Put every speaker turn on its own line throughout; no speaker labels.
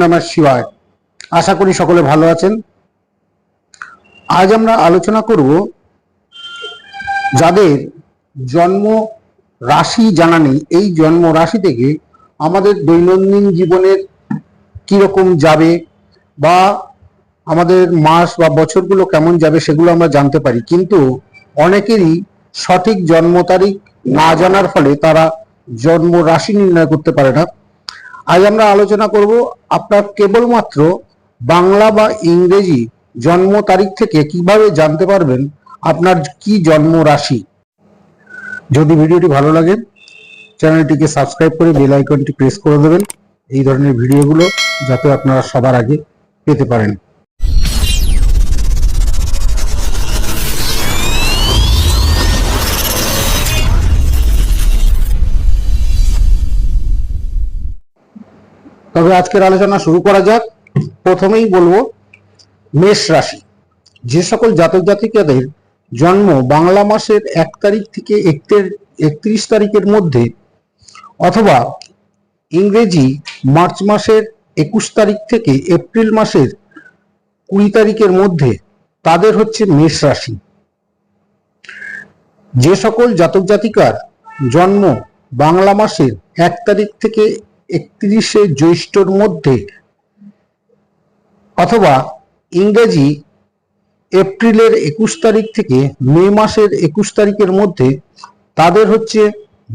নমঃ শিবায়। আশা করি সকলে ভালো আছেন। আজ আমরা আলোচনা করব যাদের জন্ম রাশি জানা নেই। এই জন্ম রাশি থেকে আমাদের দৈনন্দিন জীবনের কীরকম যাবে বা আমাদের মাস বা বছরগুলো কেমন যাবে সেগুলো আমরা জানতে পারি। কিন্তু অনেকেরই সঠিক জন্ম তারিখ না জানার ফলে তারা জন্ম রাশি নির্ণয় করতে পারে না। আজ আমরা আলোচনা করব আপনার কেবলমাত্র বাংলা বা ইংরেজি জন্ম তারিখ থেকে কীভাবে জানতে পারবেন আপনার কি জন্ম রাশি। যদি ভিডিওটি ভালো লাগে, চ্যানেলটিকে সাবস্ক্রাইব করে বেল আইকনটি প্রেস করে দেবেন। এই ধরনের ভিডিওগুলো যাতে আপনারা সবার আগে পেতে পারেন। তবে আজকের আলোচনা শুরু করা যাক। প্রথমেই বলব, মেষ রাশি। যে সকল জাতক জাতিকাদের জন্ম বাংলা মাসের এক তারিখ থেকে একত্রিশ তারিখের মধ্যে অথবা ইংরেজি মার্চ মাসের একুশ তারিখ থেকে এপ্রিল মাসের কুড়ি তারিখের মধ্যে তাদের হচ্ছে মেষ রাশি। যে সকল জাতক জাতিকার জন্ম বাংলা মাসের এক তারিখ থেকে একত্রিশে জ্যৈষ্ঠর মধ্যে অথবা ইংরেজি এপ্রিলের একুশ তারিখ থেকে মে মাসের একুশ তারিখের মধ্যে তাদের হচ্ছে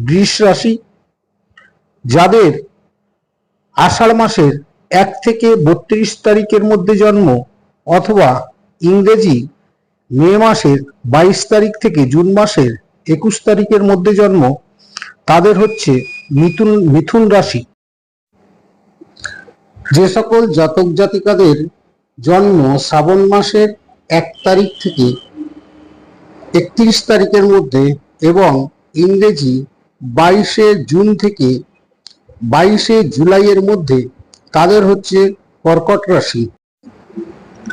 বৃষ রাশি, যাদের আষাঢ় মাসের এক থেকে বত্রিশ তারিখের মধ্যে জন্ম অথবা ইংরেজি মে মাসের বাইশ তারিখ থেকে জুন মাসের একুশ তারিখের মধ্যে জন্ম, তাদের হচ্ছে মিথুন মিথুন রাশি। যে সকল জাতক জাতিকাদের জন্ম শ্রাবণ মাসের এক তারিখ থেকে একত্রিশ তারিখের মধ্যে এবং ইংরেজি বাইশে জুন থেকে বাইশে জুলাইয়ের মধ্যে তাদের হচ্ছে কর্কট রাশি।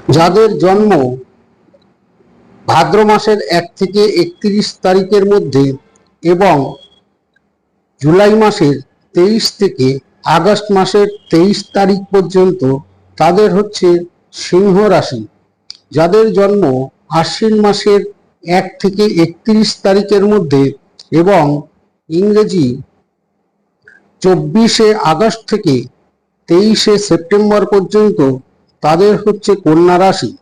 যাদের জন্ম ভাদ্র মাসের এক থেকে একত্রিশ তারিখের মধ্যে এবং জুলাই মাসের তেইশ থেকে আগস্ট মাসের তেইশ তারিখ পর্যন্ত তাদের হচ্ছে সিংহ রাশি, যাদের জন্ম আশ্বিন মাসের এক থেকে একত্রিশ তারিখের মধ্যে এবং ইংরেজি চব্বিশে আগস্ট থেকে তেইশে সেপ্টেম্বর পর্যন্ত তাদের হচ্ছে কন্যা রাশি।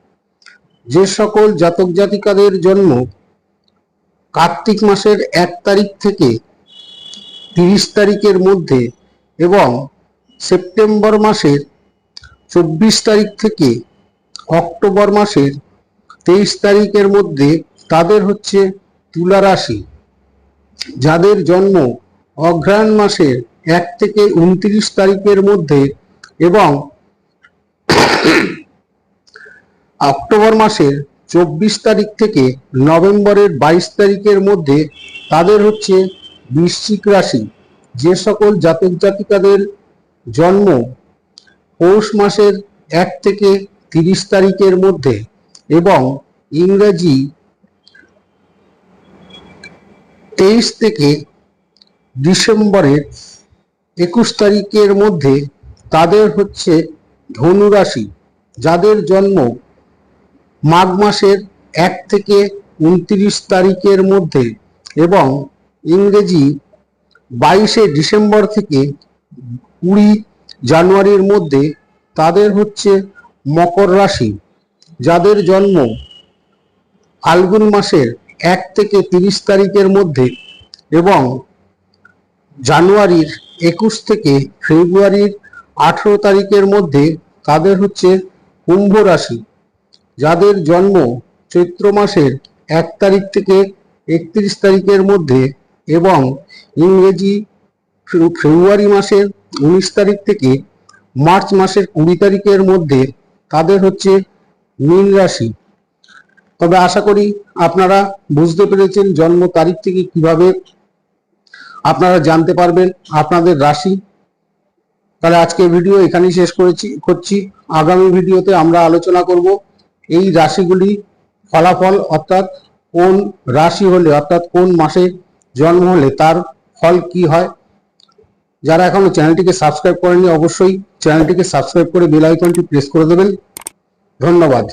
যে সকল জাতক জাতিকাদের জন্ম কার্তিক মাসের এক তারিখ থেকে তিরিশ তারিখের মধ্যে এবং সেপ্টেম্বর মাসের চব্বিশ তারিখ থেকে অক্টোবর মাসের তেইশ তারিখের মধ্যে তাদের হচ্ছে তুলা রাশি, যাদের জন্ম অঘ্রায়ণ মাসের এক থেকে উনত্রিশ তারিখের মধ্যে এবং অক্টোবর মাসের চব্বিশ তারিখ থেকে নভেম্বরের বাইশ তারিখের মধ্যে তাদের হচ্ছে বৃশ্চিক রাশি। যে সকল জাতক জাতিকাদের জন্ম পৌষ মাসের এক থেকে তিরিশ তারিখের মধ্যে এবং ইংরেজি তেইশ থেকে ডিসেম্বরের একুশ তারিখের মধ্যে তাদের হচ্ছে ধনুরাশি, যাদের জন্ম মাঘ মাসের এক থেকে উনত্রিশ তারিখের মধ্যে এবং ইংরেজি বাইশে ডিসেম্বর থেকে কুড়ি জানুয়ারির মধ্যে তাদের হচ্ছে মকর রাশি, যাদের জন্ম ফাল্গুন মাসের এক থেকে তিরিশ তারিখের মধ্যে এবং জানুয়ারির একুশ থেকে ফেব্রুয়ারির আঠেরো তারিখের মধ্যে তাদের হচ্ছে কুম্ভ রাশি, যাদের জন্ম চৈত্র মাসের এক তারিখ থেকে একত্রিশ তারিখের মধ্যে এবং ইংরেজি ফেব্রুয়ারি মাসের উনিশ তারিখ থেকে মার্চ মাসের কুড়ি তারিখের মধ্যে তাদের হচ্ছে মীন রাশি। তবে আশা করি আপনারা বুঝতে পেরেছেন জন্ম তারিখ থেকে কীভাবে আপনারা জানতে পারবেন আপনাদের রাশি। তাহলে আজকে ভিডিও এখানেই শেষ করেছি, করছি। আগামী ভিডিওতে আমরা আলোচনা করব এই রাশিগুলি ফলাফল অর্থাৎ কোন রাশি হলে অর্থাৎ কোন মাসে জন্ম হলে তার ফল কি হয়? যারা এখনও চ্যানেলটিকে সাবস্ক্রাইব করেনি অবশ্যই চ্যানেলটিকে সাবস্ক্রাইব করে বেল আইকনটি প্রেস করে দেবেন। ধন্যবাদ।